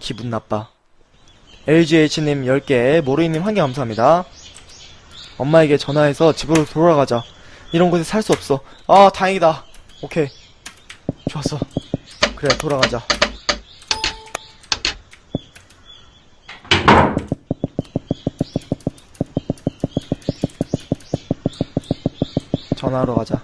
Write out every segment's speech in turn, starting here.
기분 나빠. LGH님 10개, 모르이님 1개 감사합니다. 엄마에게 전화해서 집으로 돌아가자. 이런 곳에 살 수 없어. 아, 다행이다. 오케이. 좋았어. 그래, 돌아가자. 전화하러 가자.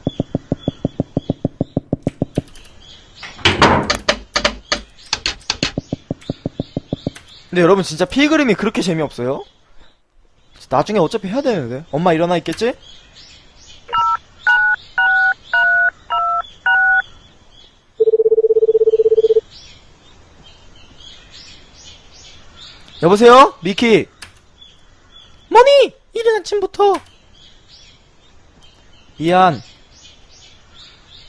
근데 여러분 진짜 필그림이 그렇게 재미없어요? 나중에 어차피 해야 되는데. 엄마 일어나 있겠지? 여보세요? 미키. 뭐니? 이른 아침부터. 미안.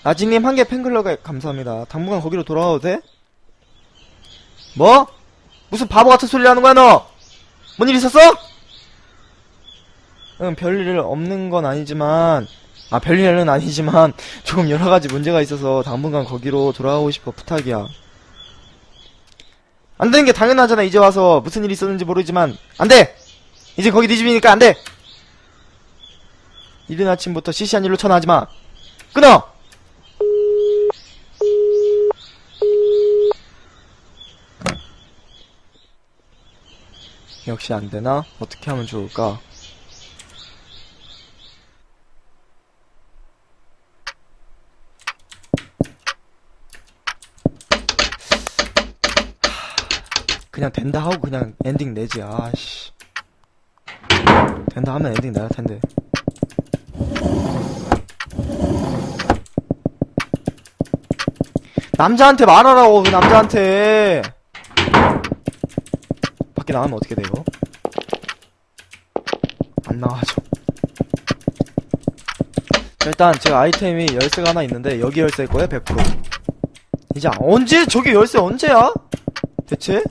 아지님 한 개 팬클럽에 감사합니다. 당분간 거기로 돌아와도 돼? 뭐? 무슨 바보 같은 소리 하는 거야 너? 뭔 일 있었어? 응 별일 없는 건 아니지만 아 별일은 아니지만 조금 여러 가지 문제가 있어서 당분간 거기로 돌아오고 싶어 부탁이야. 안 되는 게 당연하잖아 이제 와서 무슨 일이 있었는지 모르지만 안 돼. 이제 거기 네 집이니까 안 돼. 이른 아침부터 시시한 일로 전화하지 마. 끊어. 역시 안 되나? 어떻게 하면 좋을까? 그냥 된다 하고 그냥 엔딩 내지, 아씨. 된다 하면 엔딩 내야 텐데. 남자한테 말하라고, 그 남자한테! 밖에 나가면 어떻게 돼, 이거? 안 나와죠. 자, 일단, 제가 아이템이 열쇠가 하나 있는데, 여기 열쇠일 거예요, 100%. 이제, 언제, 저기 열쇠 언제야? 대체?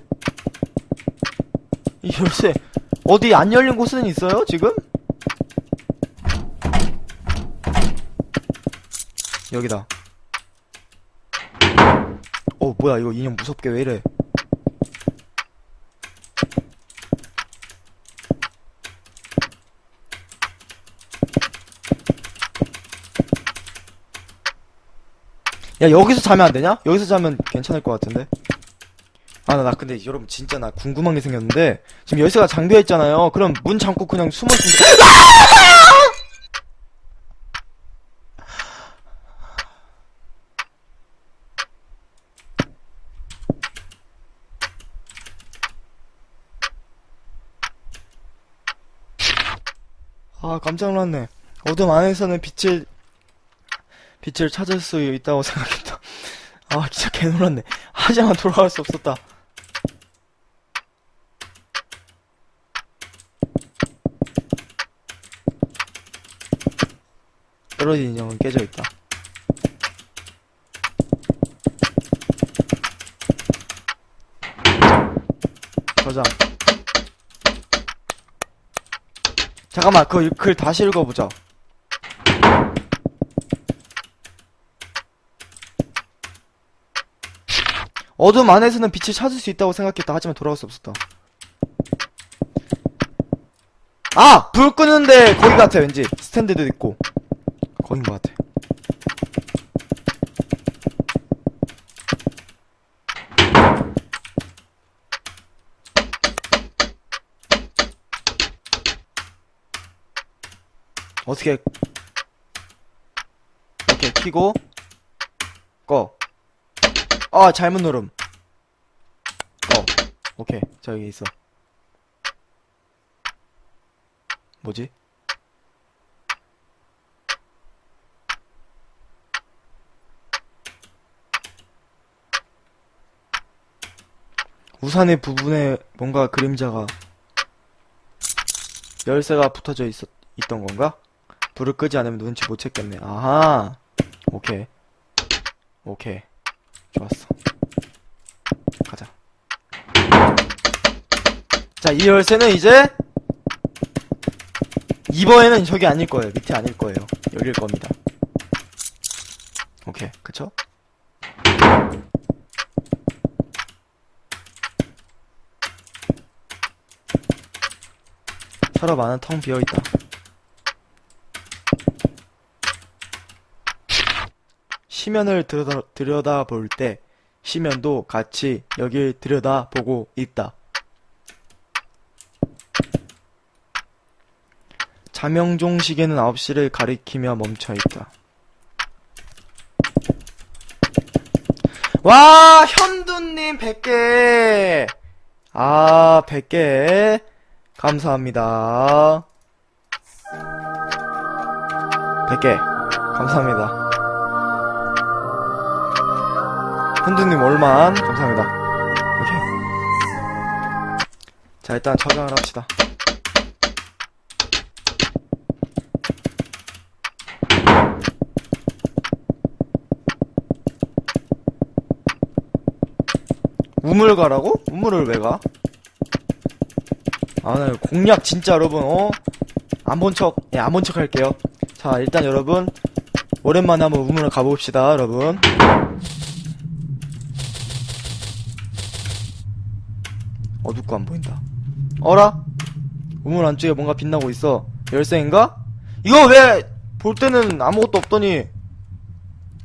이 열쇠, 어디 안 열린 곳은 있어요, 지금? 여기다. 어, 뭐야, 이거 인형 무섭게 왜 이래. 야, 여기서 자면 안 되냐? 여기서 자면 괜찮을 것 같은데? 아, 나, 나 근데 여러분 진짜 나 궁금한 게 생겼는데, 지금 열쇠가 장비어 있잖아요. 그럼 문 잠고 그냥 숨어 있으면, 아, 깜짝 놀랐네. 어둠 안에서는 빛을, 빛을 찾을 수 있다고 생각했다. 아, 진짜 개놀랐네. 하지만 돌아갈 수 없었다. 떨어진 인형은 깨져 있다. 저장. 잠깐만, 그 글 다시 읽어보자. 어둠 안에서는 빛을 찾을 수 있다고 생각했다. 하지만 돌아갈 수 없었다. 아! 불 끄는데 거기 같아, 왠지. 스탠드도 있고. 거긴 것 같아. 어떻게 이렇게 키고 꺼. 아 잘못 누름. 꺼. 오케이 저기 있어. 뭐지? 우산의 부분에 뭔가 그림자가 열쇠가 붙어져 있었, 있던 건가? 불을 끄지 않으면 눈치 못 챘겠네. 아하. 오케이. 오케이. 좋았어. 가자. 자, 이 열쇠는 이제 이번에는 저기 아닐 거예요. 밑에 아닐 거예요. 열릴 겁니다. 오케이, 그쵸? 서랍 안은 텅 비어있다. 시면을 들여다, 들여다 볼 때 시면도 같이 여길 들여다보고 있다. 자명종 시계는 9시를 가리키며 멈춰 있다. 와, 현두님 100개! 아, 100개. 감사합니다. 100개. 감사합니다. 현두님 얼만 감사합니다. 오케이. 자, 일단 저장을 합시다. 우물 가라고? 우물을 왜 가? 아, 나 공략 진짜 여러분, 어? 안 본 척, 예, 안 본 척 할게요. 자, 일단 여러분, 오랜만에 한번 우물을 가봅시다, 여러분. 어둡고 안 보인다. 어라? 우물 안쪽에 뭔가 빛나고 있어. 열쇠인가? 이거 왜, 볼 때는 아무것도 없더니,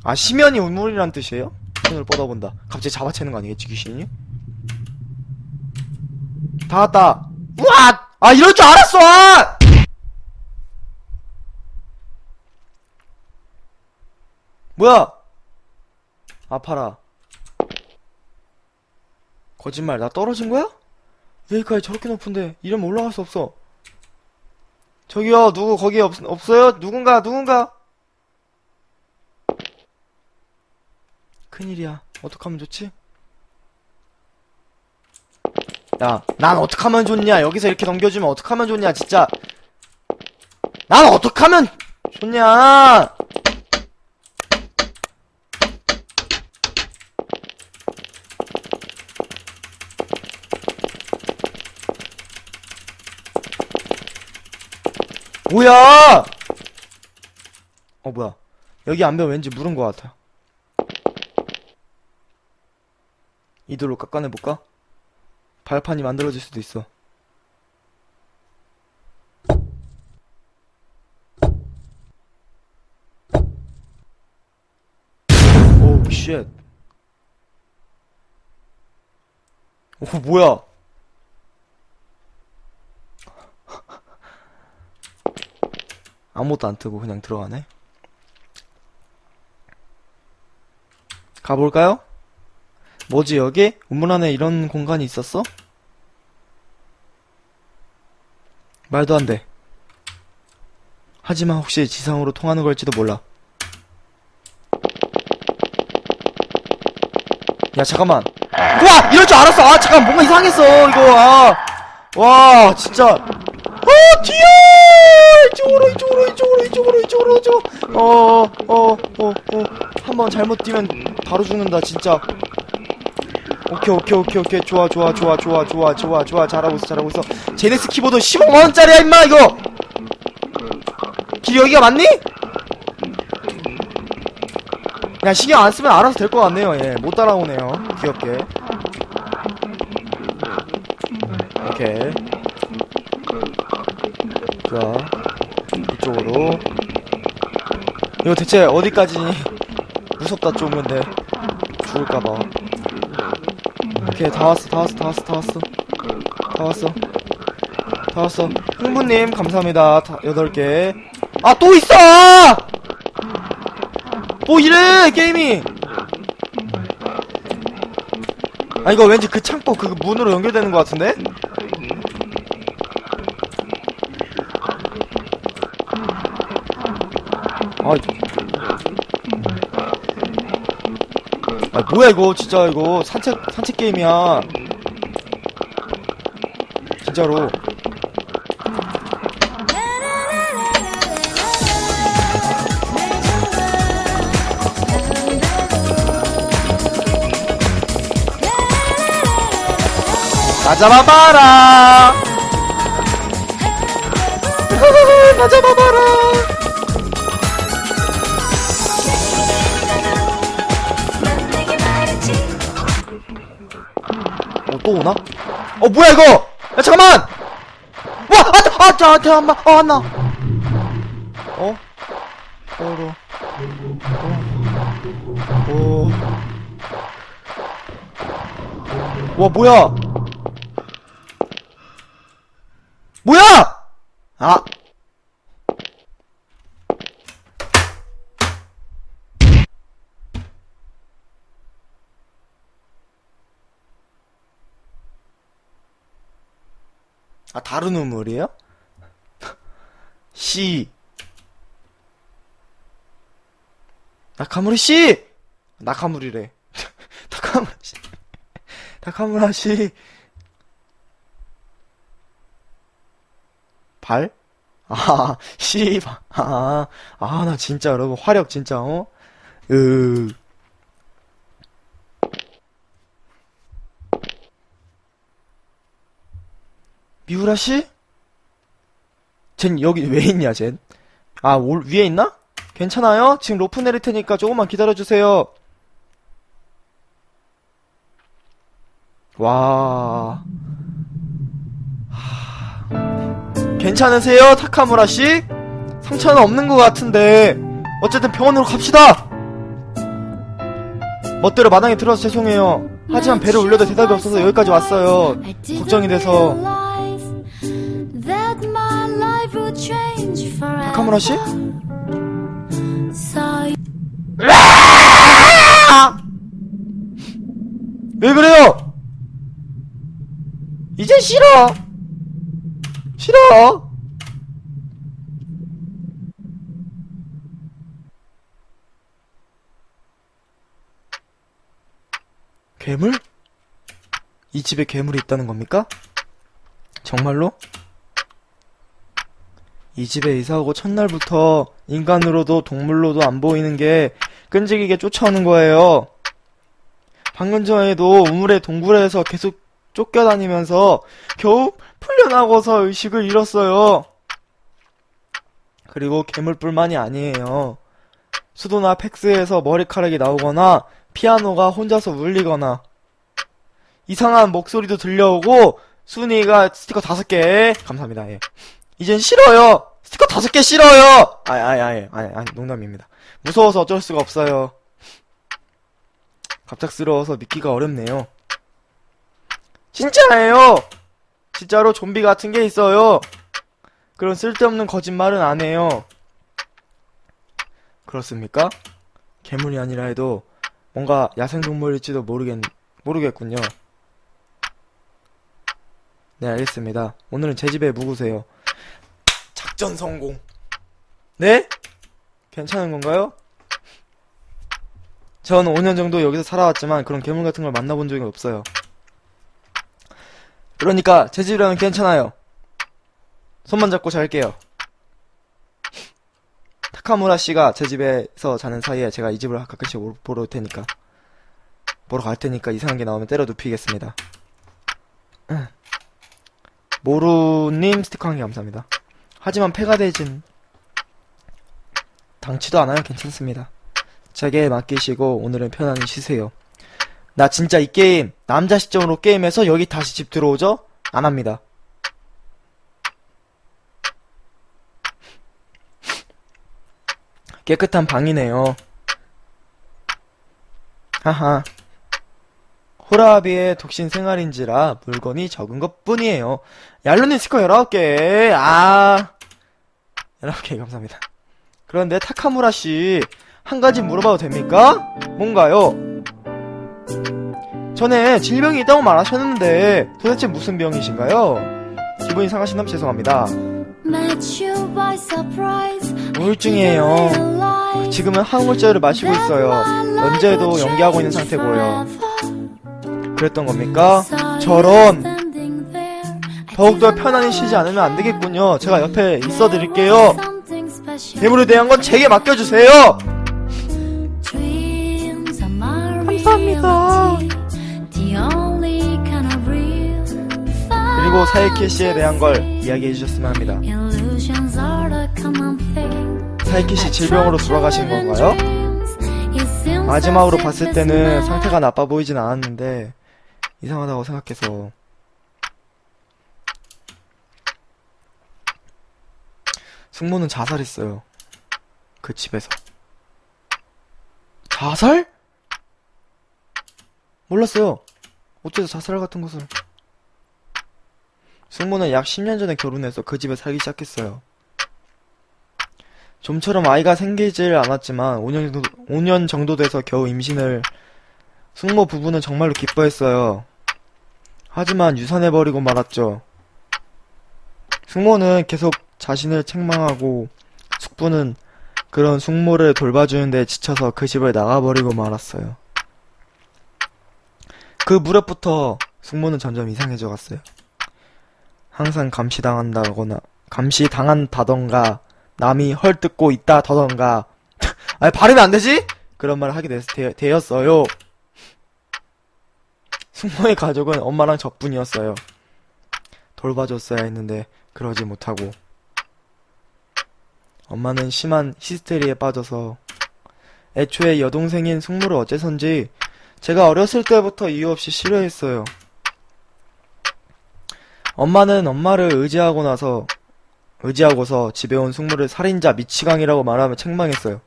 아, 시면이 우물이란 뜻이에요? 손을 뻗어본다. 갑자기 잡아채는 거 아니겠지, 귀신이? 다 왔다. 우와! 아, 이럴 줄 알았어! 아! 뭐야? 아파라. 거짓말, 나 떨어진 거야? 여기까지 저렇게 높은데, 이러면 올라갈 수 없어. 저기요, 누구 거기 없, 없어요? 누군가, 누군가? 큰일이야. 어떡하면 좋지? 야, 난 어떡하면 좋냐? 여기서 이렇게 넘겨주면 어떡하면 좋냐, 진짜. 난 어떡하면 좋냐? 뭐야! 어, 뭐야. 여기 안 배워 왠지 물은 것 같아. 이돌로 깎아내볼까? 발판이 만들어질 수도 있어. 오, 쉣. 오, 뭐야. 아무것도 안 뜨고 그냥 들어가네. 가볼까요? 뭐지 여기? 우물 안에 이런 공간이 있었어? 말도 안 돼. 하지만 혹시 지상으로 통하는 걸지도 몰라. 야 잠깐만. 와 이럴 줄 알았어. 아 잠깐 뭔가 이상했어 이거. 아. 와 진짜. 어 뒤에! 이쪽으로 이쪽으로 이쪽으로 이쪽으로 이쪽으로 이쪽으로. 어어 어 어. 한번 잘못 뛰면 바로 죽는다 진짜. 오케이 오케이 오케이 오케이. 좋아 좋아 좋아 좋아 좋아 좋아 좋아. 잘하고 있어 잘하고 있어. 제네스 키보드 15만원짜리야 임마 이거! 길 여기가 맞니? 그냥 신경 안 쓰면 알아서 될 것 같네요 예못 따라오네요 귀엽게. 오케이 좋아 이쪽으로. 이거 대체 어디까지 무섭다 좀 근데 죽을까봐. 오케이 다 왔어 다 왔어 다 왔어 다 왔어. 다 왔어. 다 왔어. 흥부님 감사합니다. 다, 8개. 아 또 있어! 뭐 이래 게임이! 아 이거 왠지 그 창고 그 문으로 연결되는 것 같은데 아, 아 뭐야 이거 진짜 이거. 산책 산책 게임이야. 진짜로. 나 잡아봐라. 나 잡아봐 오나? 어 뭐야 이거 야 잠깐만 와! 아, 아, 자, 잠깐만. 어, 안 나. 어? 어로. 어. 오. 와, 뭐야? 뭐야! 아! 아, 다른 우물이에요? 씨. 나카무리 씨! 나카무리래. 나카무리 씨. 나카무라 씨. 발? 아, 씨. 아, 아, 나 진짜 여러분 화력 진짜, 어? 으. 미우라 씨? 쟨 여기 왜 있냐, 쟨? 아, 올, 위에 있나? 괜찮아요? 지금 로프 내릴 테니까 조금만 기다려주세요. 와. 하... 괜찮으세요, 타카무라 씨? 상처는 없는 것 같은데. 어쨌든 병원으로 갑시다! 멋대로 마당에 들어서 죄송해요. 하지만 배를 올려도 대답이 없어서 여기까지 왔어요. 걱정이 돼서. 카무라 씨? 왜 그래요? 이제 싫어. 싫어. 괴물? 이 집에 괴물이 있다는 겁니까? 정말로? 이 집에 이사오고 첫날부터 인간으로도 동물로도 안 보이는 게 끈질기게 쫓아오는 거예요. 방금 전에도 우물의 동굴에서 계속 쫓겨다니면서 겨우 풀려나고서 의식을 잃었어요. 그리고 괴물뿐만이 아니에요. 수도나 팩스에서 머리카락이 나오거나 피아노가 혼자서 울리거나 이상한 목소리도 들려오고 순이가 스티커 다섯 개 감사합니다. 예. 이젠 싫어요. 스티커 다섯 개 싫어요. 아니 아니 아니 아니 아니 농담입니다. 무서워서 어쩔 수가 없어요. 갑작스러워서 믿기가 어렵네요. 진짜예요. 진짜로 좀비 같은 게 있어요. 그런 쓸데없는 거짓말은 안 해요. 그렇습니까? 괴물이 아니라 해도 뭔가 야생동물일지도 모르겠, 모르겠군요. 네, 알겠습니다. 오늘은 제 집에 묵으세요. 작전 성공. 네? 괜찮은 건가요? 전 5년 정도 여기서 살아왔지만 그런 괴물 같은 걸 만나본 적이 없어요. 그러니까 제 집이라면 괜찮아요. 손만 잡고 잘게요. 타카무라 씨가 제 집에서 자는 사이에 제가 이 집을 가끔씩 오- 보러 올 테니까 보러 갈 테니까 이상한 게 나오면 때려 눕히겠습니다. 응. 모루님 스티커 한 개 감사합니다. 하지만 폐가 되진 당치도 않아요. 괜찮습니다. 제게 맡기시고 오늘은 편안히 쉬세요. 나 진짜 이 게임 남자 시점으로 게임해서 여기 다시 집 들어오죠? 안 합니다. 깨끗한 방이네요. 하하. 호라비의 독신 생활인지라 물건이 적은 것 뿐이에요. 얄루님 스티커 19개. 아. 19개 감사합니다. 그런데 타카무라 씨, 한 가지 물어봐도 됩니까? 뭔가요? 전에 질병이 있다고 말하셨는데 도대체 무슨 병이신가요? 기분이 상하신다면 죄송합니다. 우울증이에요. 지금은 항우울제를 마시고 있어요. 연재도 연기하고 있는 상태고요. 그랬던 겁니까? 저런 더욱더 편안히 쉬지 않으면 안 되겠군요. 제가 옆에 있어 드릴게요. 괴물에 대한 건 제게 맡겨주세요. 감사합니다. 그리고 사이키 씨에 대한 걸 이야기해 주셨으면 합니다. 사이키 씨 질병으로 돌아가신 건가요? 마지막으로 봤을 때는 상태가 나빠 보이진 않았는데 이상하다고 생각해서 승모는 자살했어요. 그 집에서. 자살? 몰랐어요. 어째서 자살 같은 것을. 승모는 약 10년 전에 결혼해서 그 집에 살기 시작했어요. 좀처럼 아이가 생기질 않았지만 5년 정도, 5년 정도 돼서 겨우 임신을 승모 부부는 정말로 기뻐했어요. 하지만 유산해버리고 말았죠. 숙모는 계속 자신을 책망하고 숙부는 그런 숙모를 돌봐주는데 지쳐서 그 집을 나가버리고 말았어요. 그 무렵부터 숙모는 점점 이상해져 갔어요. 항상 감시당한다거나 감시당한다던가 남이 헐뜯고 있다더던가 아니 발음이 안 되지? 그런 말을 하게 됐, 되, 되었어요. 숙모의 가족은 엄마랑 저뿐이었어요. 돌봐줬어야 했는데 그러지 못하고 엄마는 심한 히스테리에 빠져서 애초에 여동생인 숙모를 어째선지 제가 어렸을 때부터 이유 없이 싫어했어요. 엄마는 엄마를 의지하고 나서 의지하고서 집에 온 숙모를 살인자 미치광이라고 말하며 책망했어요.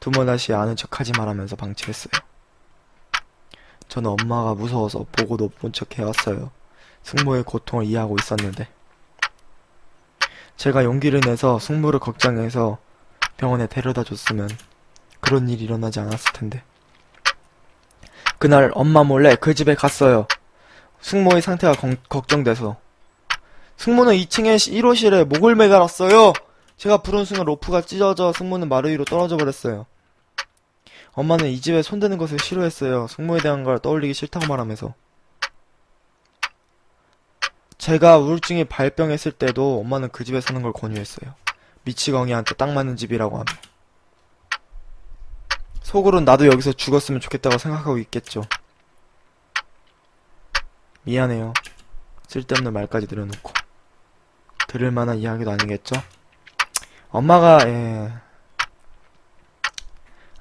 두 번 다시 아는 척하지 말하면서 방치했어요. 저는 엄마가 무서워서 보고도 못척 해왔어요. 숙모의 고통을 이해하고 있었는데. 제가 용기를 내서 숙모를 걱정해서 병원에 데려다 줬으면 그런 일이 일어나지 않았을 텐데. 그날 엄마 몰래 그 집에 갔어요. 숙모의 상태가 걱- 걱정돼서. 숙모는 2층에 1호실에 목을 매달았어요. 제가 부른 순간 로프가 찢어져 숙모는 마루 위로 떨어져 버렸어요. 엄마는 이 집에 손대는 것을 싫어했어요. 숙모에 대한 걸 떠올리기 싫다고 말하면서. 제가 우울증이 발병했을 때도 엄마는 그 집에 사는 걸 권유했어요. 미치광이한테 딱 맞는 집이라고 하며. 속으론 나도 여기서 죽었으면 좋겠다고 생각하고 있겠죠. 미안해요. 쓸데없는 말까지 늘어놓고. 들을 만한 이야기도 아니겠죠? 엄마가, 예.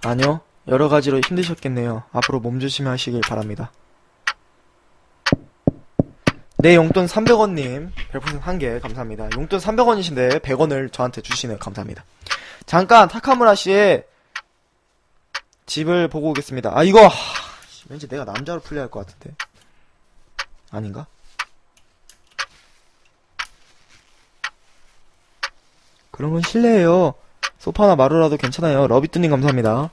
아니요. 여러 가지로 힘드셨겠네요. 앞으로 몸 조심하시길 바랍니다. 네, 용돈 300원님. 별풍선 1개, 감사합니다. 용돈 300원이신데, 100원을 저한테 주시네요. 감사합니다. 잠깐, 타카무라 씨의 집을 보고 오겠습니다. 아, 이거, 하, 왠지 내가 남자로 풀려야 할 것 같은데. 아닌가? 그런 건 실례예요. 소파나 마루라도 괜찮아요. 러비뚜님 감사합니다.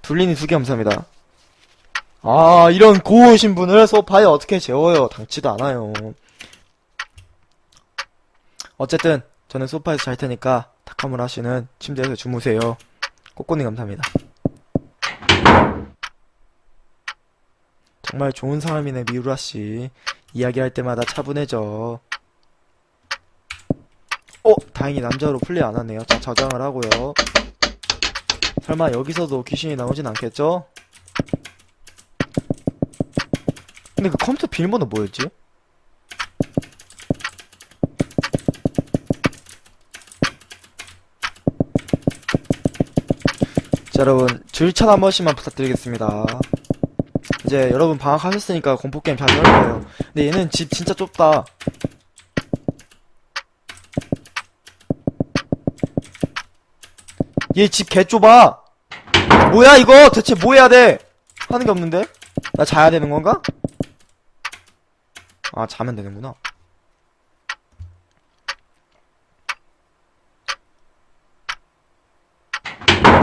둘리니 두개 감사합니다. 아, 이런 고우신 분을 소파에 어떻게 재워요? 당치도 않아요. 어쨌든, 저는 소파에서 잘 테니까, 타카무라 씨는 침대에서 주무세요. 꼬꼬님 감사합니다. 정말 좋은 사람이네, 미우라 씨. 이야기할 때마다 차분해져. 어, 다행히 남자로 플레이 안 하네요. 자, 저장을 하고요. 설마 여기서도 귀신이 나오진 않겠죠? 근데 그 컴퓨터 비밀번호 뭐였지? 자, 여러분, 줄찬 한 번씩만 부탁드리겠습니다. 이제 여러분 방학하셨으니까 공포게임 잘할 거예요. 근데 얘는 집 진짜 좁다. 얘 집 개 좁아. 뭐야 이거 대체 뭐 해야 돼? 하는 게 없는데? 나 자야 되는 건가? 아 자면 되는구나.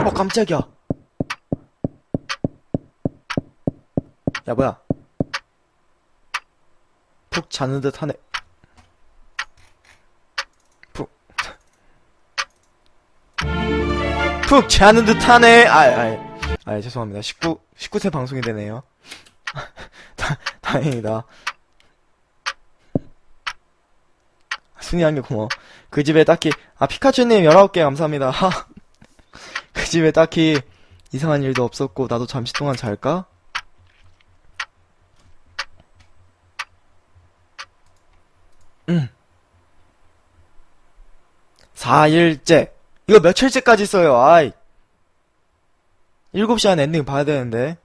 어 깜짝이야. 야 뭐야? 푹 자는 듯 하네. 푹. 푹 자는 듯 하네. 아, 아, 아, 죄송합니다. 19, 19세 방송이 되네요. 다, 다행이다. 순이 한게 고마워. 그 집에 딱히, 아, 피카츄님 19개 감사합니다. 하. 그 집에 딱히 이상한 일도 없었고, 나도 잠시 동안 잘까? 응. 4일째. 이거 며칠째까지 써요, 아이. 7시 안에 엔딩 봐야 되는데.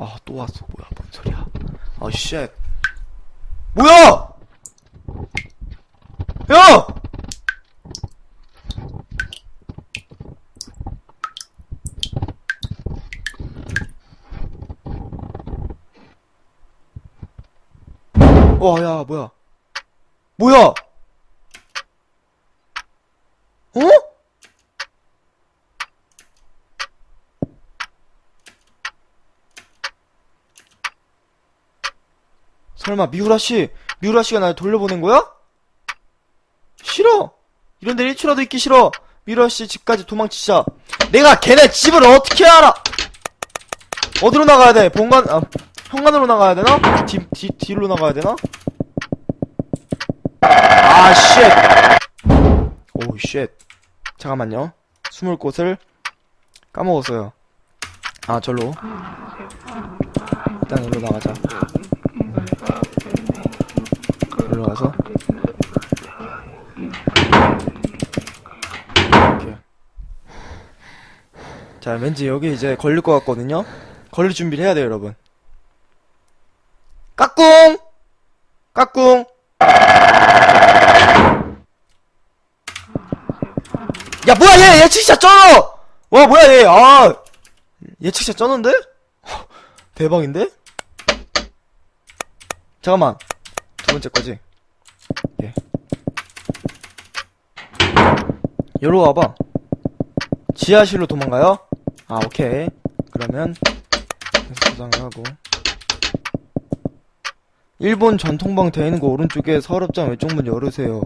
아, 또 왔어. 뭐야, 뭔 소리야. 아, 쉣. 뭐야! 야! 와, 야, 뭐야. 뭐야! 어? 설마 미우라 씨, 미우라 씨가 날 돌려보낸 거야? 싫어. 이런 데 1초라도 있기 싫어. 미우라 씨 집까지 도망치자. 내가 걔네 집을 어떻게 알아? 어디로 나가야 돼? 본관, 아, 현관으로 나가야 되나? 뒤, 뒤, 뒤로 나가야 되나? 아, 쉣. 오, 쉣. 잠깐만요. 숨을 곳을 까먹었어요. 아, 절로. 일단 여기로 나가자. 여기로 가서. 이렇게. 자, 왠지 여기 이제 걸릴 것 같거든요? 걸릴 준비를 해야 돼요, 여러분. 까꿍! 까꿍! 야, 뭐야, 얘! 예측샷 쩌어! 와, 뭐야, 얘! 아! 예측샷 쩌는데? 대박인데? 잠깐만. 두 번째 거지? 여기로 와봐. 지하실로 도망가요? 아, 오케이. 그러면, 저장을 하고. 일본 전통방 되어 있는 거 오른쪽에 서랍장 왼쪽 문 열으세요.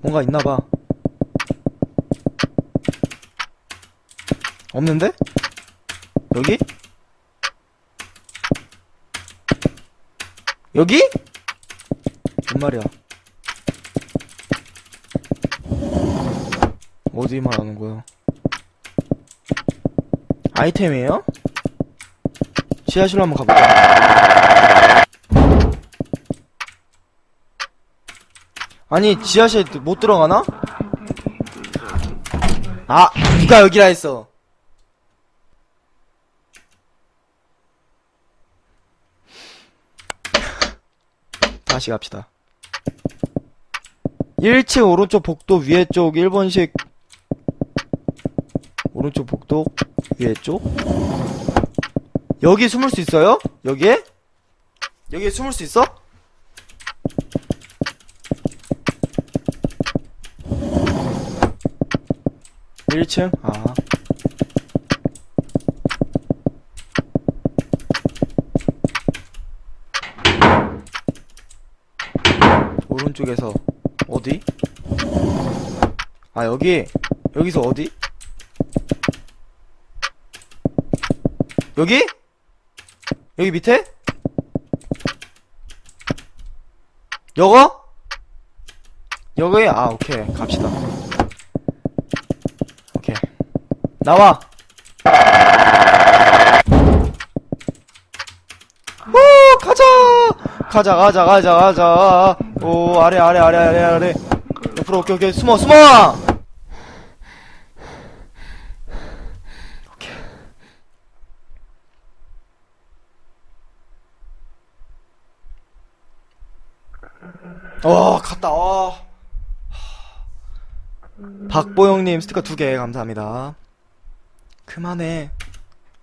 뭔가 있나봐. 없는데? 여기? 여기? 뭔 말이야? 어디 말하는 거야? 아이템이에요? 지하실로 한번 가볼까? 아니, 지하실 못 들어가나? 아, 누가 여기라 했어. 다시 갑시다. 1층 오른쪽 복도 위에 쪽 1번식 오른쪽 복도 위에 쪽 여기 숨을 수 있어요? 여기에? 여기에 숨을 수 있어? 일층 아. 오른쪽에서 어디? 아 여기 여기서 어디? 여기? 여기 밑에? 여거? 여기? 아 오케이. 갑시다. 오케이. 나와. 오 가자! 가자 가자 가자 가자. 오 아래 아래 아래 아래 아래. 옆으로 오케이 오케이. 숨어 숨어 오케이 어 갔다 와 박보영님 스티커 두 개 감사합니다 그만해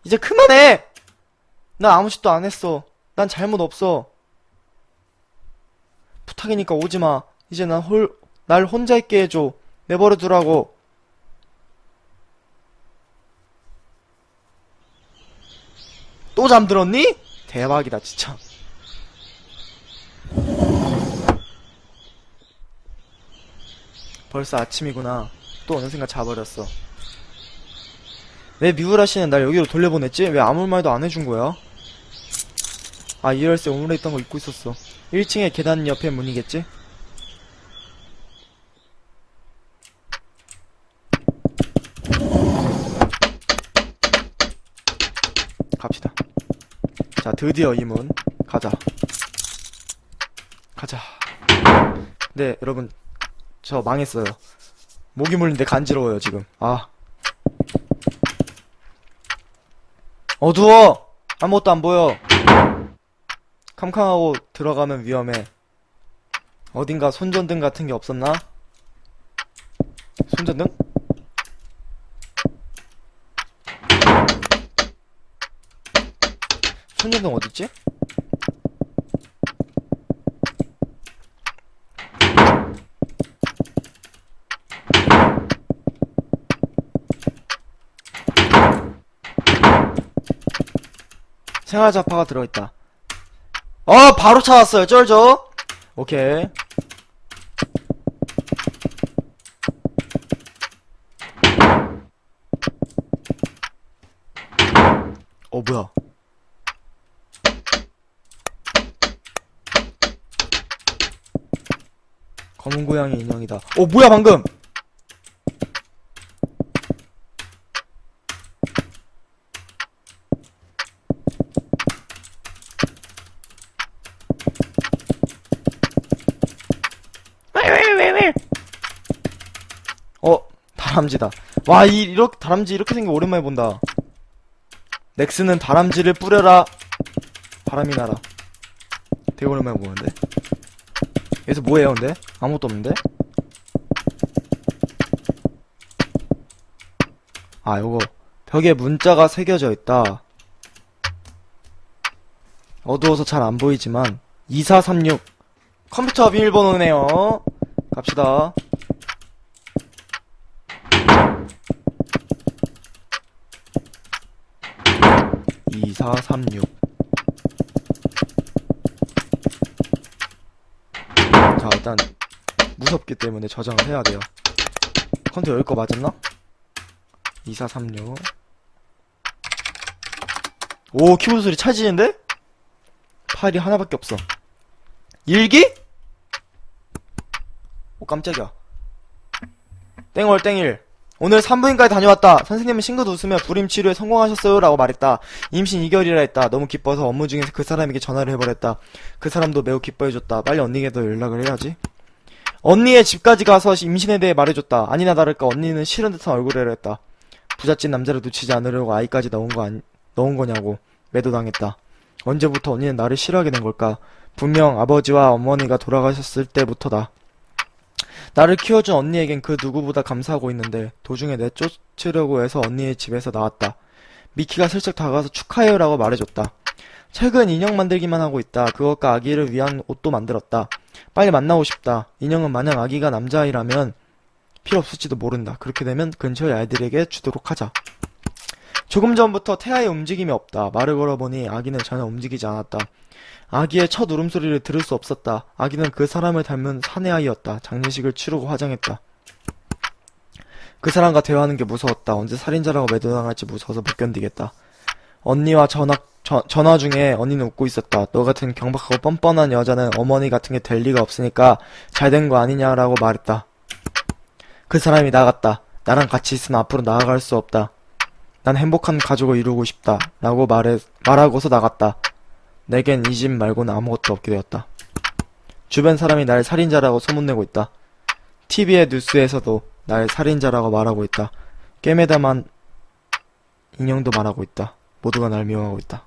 이제 그만해 난 아무 짓도 안 했어 난 잘못 없어 부탁이니까 오지 마. 이제 난 홀, 날 혼자 있게 해줘. 내버려 두라고. 또 잠들었니? 대박이다, 진짜. 벌써 아침이구나. 또 어느샌가 자버렸어. 왜 미우라 씨는 날 여기로 돌려보냈지? 왜 아무 말도 안 해준 거야? 아, 이 열쇠 오늘에 있던 거 잊고 있었어. 1층의 계단 옆에 문이겠지? 갑시다. 자, 드디어 이 문. 가자. 가자. 네, 여러분. 저 망했어요. 목이 물린데 간지러워요, 지금. 아. 어두워! 아무것도 안 보여. 캄캄하고 들어가면 위험해. 어딘가 손전등 같은 게 없었나? 손전등? 손전등 어딨지? 생활자파가 들어있다. 어, 바로 찾았어요. 쩔죠? 오케이. 어, 뭐야. 검은 고양이 인형이다. 어, 뭐야, 방금! 다람쥐다. 와, 이, 이렇게, 다람쥐 이렇게 생긴 거 오랜만에 본다. 넥스는 다람쥐를 뿌려라. 바람이 나라. 되게 오랜만에 보는데. 여기서 뭐해요, 근데? 아무것도 없는데? 아, 요거. 벽에 문자가 새겨져 있다. 어두워서 잘 안 보이지만, 2436. 컴퓨터 비밀번호네요. 갑시다. 2436. 자, 일단, 무섭기 때문에 저장을 해야 돼요. 컴퓨터 열거 맞았나? 2436. 오, 키보드 소리 차지는데? 파일이 하나밖에 없어. 일기? 오, 깜짝이야. 땡월 땡일. 오늘 산부인과에 다녀왔다. 선생님은 싱긋 웃으며 불임 치료에 성공하셨어요. 라고 말했다. 임신 2개월이라 했다. 너무 기뻐서 업무 중에서 그 사람에게 전화를 해버렸다. 그 사람도 매우 기뻐해줬다. 빨리 언니에게도 연락을 해야지. 언니의 집까지 가서 임신에 대해 말해줬다. 아니나 다를까 언니는 싫은 듯한 얼굴을 했다. 부잣집 남자를 놓치지 않으려고 아이까지 넣은 거 아니, 넣은 거냐고. 매도당했다. 언제부터 언니는 나를 싫어하게 된 걸까? 분명 아버지와 어머니가 돌아가셨을 때부터다. 나를 키워준 언니에겐 그 누구보다 감사하고 있는데 도중에 내쫓으려고 해서 언니의 집에서 나왔다. 미키가 슬쩍 다가가서 축하해요라고 말해줬다. 최근 인형 만들기만 하고 있다. 그것과 아기를 위한 옷도 만들었다. 빨리 만나고 싶다. 인형은 만약 아기가 남자아이라면 필요 없을지도 모른다. 그렇게 되면 근처의 아이들에게 주도록 하자. 조금 전부터 태아의 움직임이 없다. 말을 걸어보니 아기는 전혀 움직이지 않았다. 아기의 첫 울음소리를 들을 수 없었다. 아기는 그 사람을 닮은 사내아이였다. 장례식을 치르고 화장했다. 그 사람과 대화하는 게 무서웠다. 언제 살인자라고 매도당할지 무서워서 못 견디겠다. 언니와 전화, 전, 전화 중에 언니는 웃고 있었다. 너 같은 경박하고 뻔뻔한 여자는 어머니 같은 게 될 리가 없으니까 잘 된 거 아니냐라고 말했다. 그 사람이 나갔다. 나랑 같이 있으면 앞으로 나아갈 수 없다. 난 행복한 가족을 이루고 싶다. 라고 말해, 말하고서 나갔다. 내겐 이 집 말고는 아무것도 없게 되었다. 주변 사람이 날 살인자라고 소문내고 있다. TV의 뉴스에서도 날 살인자라고 말하고 있다. 깨매다만 인형도 말하고 있다. 모두가 날 미워하고 있다.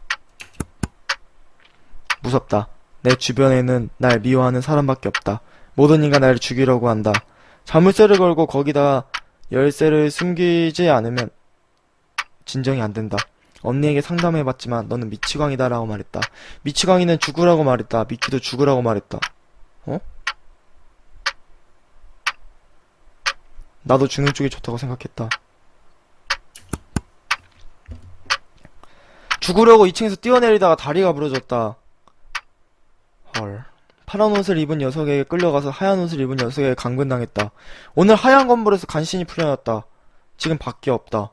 무섭다. 내 주변에는 날 미워하는 사람밖에 없다. 모든 이가 나를 죽이려고 한다. 자물쇠를 걸고 거기다 열쇠를 숨기지 않으면 진정이 안 된다. 언니에게 상담해봤지만 너는 미치광이다 라고 말했다. 미치광이는 죽으라고 말했다. 미키도 죽으라고 말했다. 어? 나도 죽는 쪽이 좋다고 생각했다. 죽으려고 2층에서 뛰어내리다가 다리가 부러졌다. 헐. 파란 옷을 입은 녀석에게 끌려가서 하얀 옷을 입은 녀석에게 강근당했다. 오늘 하얀 건물에서 간신히 풀려났다. 지금 밖에 없다.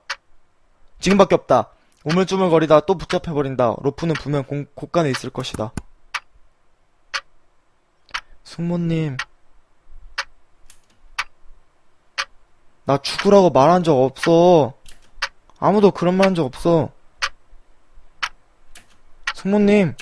지금밖에 없다. 우물쭈물거리다 또 붙잡혀버린다. 로프는 분명 공, 곳간에 있을 것이다. 숙모님. 나 죽으라고 말한 적 없어. 아무도 그런 말 한 적 없어. 숙모님.